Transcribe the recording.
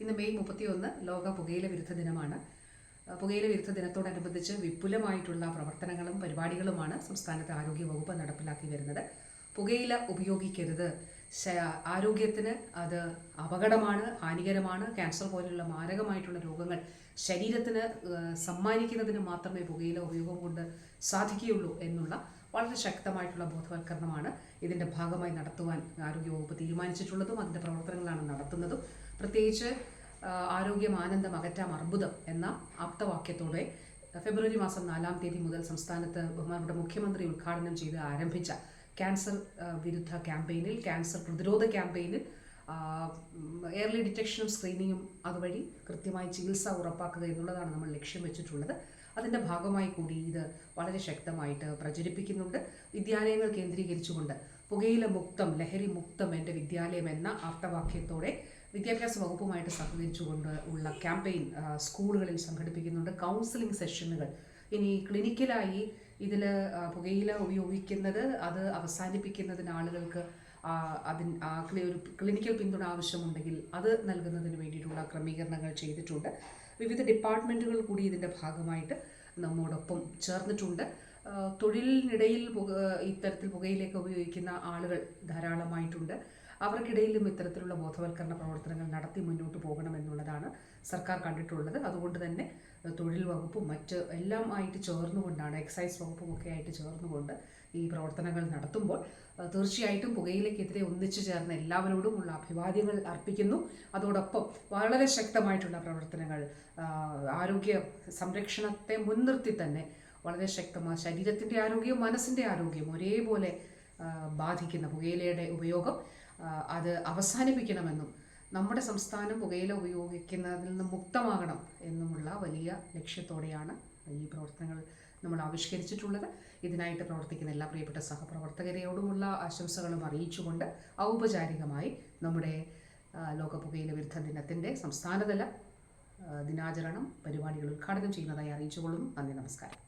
ഇന്ന് മെയ് മുപ്പത്തിയൊന്ന് ലോക പുകയില വിരുദ്ധ ദിനമാണ്. പുകയില വിരുദ്ധ ദിനത്തോടനുബന്ധിച്ച് വിപുലമായിട്ടുള്ള പ്രവർത്തനങ്ങളും പരിപാടികളുമാണ് സംസ്ഥാനത്തെ ആരോഗ്യ വകുപ്പ് നടപ്പിലാക്കി വരുന്നത്. പുകയില ഉപയോഗിക്കരുത്. ആരോഗ്യത്തിന് അത് അപകടമാണ് ഹാനികരമാണ്. ക്യാൻസർ പോലെയുള്ള മാരകമായിട്ടുള്ള രോഗങ്ങൾ ശരീരത്തിന് സമ്മാനിക്കുന്നതിന് മാത്രമേ പുകയില ഉപയോഗം കൊണ്ട് സാധിക്കുകയുള്ളൂ എന്നുള്ള വളരെ ശക്തമായിട്ടുള്ള ബോധവൽക്കരണമാണ് ഇതിന്റെ ഭാഗമായി നടത്തുവാൻ ആരോഗ്യവകുപ്പ് തീരുമാനിച്ചിട്ടുള്ളതും അതിന്റെ പ്രവർത്തനങ്ങളാണ് നടത്തുന്നതും. പ്രത്യേകിച്ച് ആരോഗ്യം ആനന്ദം അകറ്റാം അർബുദം എന്ന ആപ്തവാക്യത്തോടെ ഫെബ്രുവരി മാസം നാലാം തീയതി മുതൽ സംസ്ഥാനത്ത് ബഹുമാനപ്പെട്ട മുഖ്യമന്ത്രി ഉദ്ഘാടനം ചെയ്ത് ആരംഭിച്ച ക്യാൻസർ വിരുദ്ധ ക്യാമ്പയിനിൽ ക്യാൻസർ പ്രതിരോധ ക്യാമ്പയിനിൽ എയർലി ഡിറ്റക്ഷനും സ്ക്രീനിങ്ങും അതുവഴി കൃത്യമായി ചികിത്സ ഉറപ്പാക്കുക എന്നുള്ളതാണ് നമ്മൾ ലക്ഷ്യം വെച്ചിട്ടുള്ളത്. അതിന്റെ ഭാഗമായി കൂടി ഇത് വളരെ ശക്തമായിട്ട് പ്രചരിപ്പിക്കുന്നുണ്ട്. വിദ്യാലയങ്ങൾ കേന്ദ്രീകരിച്ചുകൊണ്ട് പുകയില മുക്തം ലഹരി മുക്തം എന്റെ വിദ്യാലയം എന്ന ആപ്തവാക്യത്തോടെ വിദ്യാഭ്യാസ വകുപ്പുമായിട്ട് സഹകരിച്ചുകൊണ്ട് ഉള്ള ക്യാമ്പയിൻ സ്കൂളുകളിൽ സംഘടിപ്പിക്കുന്നുണ്ട്. കൗൺസിലിംഗ് സെഷനുകൾ ഇനി ക്ലിനിക്കലായി ഇതിൽ പുകയില ഉപയോഗിക്കുന്നത് അത് അവസാനിപ്പിക്കുന്നതിന് ആളുകൾക്ക് അതിൻ ആ ഒരു ക്ലിനിക്കൽ പിന്തുണ ആവശ്യമുണ്ടെങ്കിൽ അത് നൽകുന്നതിന് വേണ്ടിയിട്ടുള്ള ക്രമീകരണങ്ങൾ ചെയ്തിട്ടുണ്ട്. വിവിധ ഡിപ്പാർട്ട്മെന്റുകൾ കൂടി ഇതിന്റെ ഭാഗമായിട്ട് നമ്മോടൊപ്പം ചേർന്നിട്ടുണ്ട്. തൊഴിലിനിടയിൽ പുക ഇത്തരത്തിൽ പുകയിലേക്ക് ഉപയോഗിക്കുന്ന ആളുകൾ ധാരാളമായിട്ടുണ്ട്. അവർക്കിടയിലും ഇത്തരത്തിലുള്ള ബോധവൽക്കരണ പ്രവർത്തനങ്ങൾ നടത്തി മുന്നോട്ട് പോകണമെന്നുള്ളതാണ് സർക്കാർ കണ്ടിട്ടുള്ളത്. അതുകൊണ്ട് തന്നെ വകുപ്പും മറ്റ് എല്ലാം ആയിട്ട് ചേർന്നുകൊണ്ടാണ് എക്സൈസ് വകുപ്പും ഒക്കെ ആയിട്ട് ചേർന്നുകൊണ്ട് ഈ പ്രവർത്തനങ്ങൾ നടത്തുമ്പോൾ തീർച്ചയായിട്ടും പുകയിലേക്കെതിരെ ഒന്നിച്ചു ചേർന്ന എല്ലാവരോടുമുള്ള അഭിവാദ്യങ്ങൾ അർപ്പിക്കുന്നു. അതോടൊപ്പം വളരെ ശക്തമായിട്ടുള്ള പ്രവർത്തനങ്ങൾ ആരോഗ്യ സംരക്ഷണത്തെ മുൻനിർത്തി തന്നെ വളരെ ശക്തമായ ശരീരത്തിന്റെ ആരോഗ്യവും മനസ്സിന്റെ ആരോഗ്യവും ഒരേപോലെ ബാധിക്കുന്ന പുകയിലയുടെ ഉപയോഗം അത് അവസാനിപ്പിക്കണമെന്നും നമ്മുടെ സംസ്ഥാനം പുകയില ഉപയോഗിക്കുന്നതിൽ നിന്ന് മുക്തമാകണം എന്നുമുള്ള വലിയ ലക്ഷ്യത്തോടെയാണ് ഈ പ്രവർത്തനങ്ങൾ നമ്മൾ ആവിഷ്കരിച്ചിട്ടുള്ളത്. ഇതിനായിട്ട് പ്രവർത്തിക്കുന്ന എല്ലാ പ്രിയപ്പെട്ട സഹപ്രവർത്തകരെയോടുമുള്ള ആശംസകളും അറിയിച്ചുകൊണ്ട് ഔപചാരികമായി നമ്മുടെ ലോക പുകയില വിരുദ്ധ ദിനത്തിന്റെ സംസ്ഥാനതല ദിനാചരണം പരിപാടികൾ ഉദ്ഘാടനം ചെയ്യുന്നതായി അറിയിച്ചുകൊള്ളുന്നു. നന്ദി നമസ്കാരം.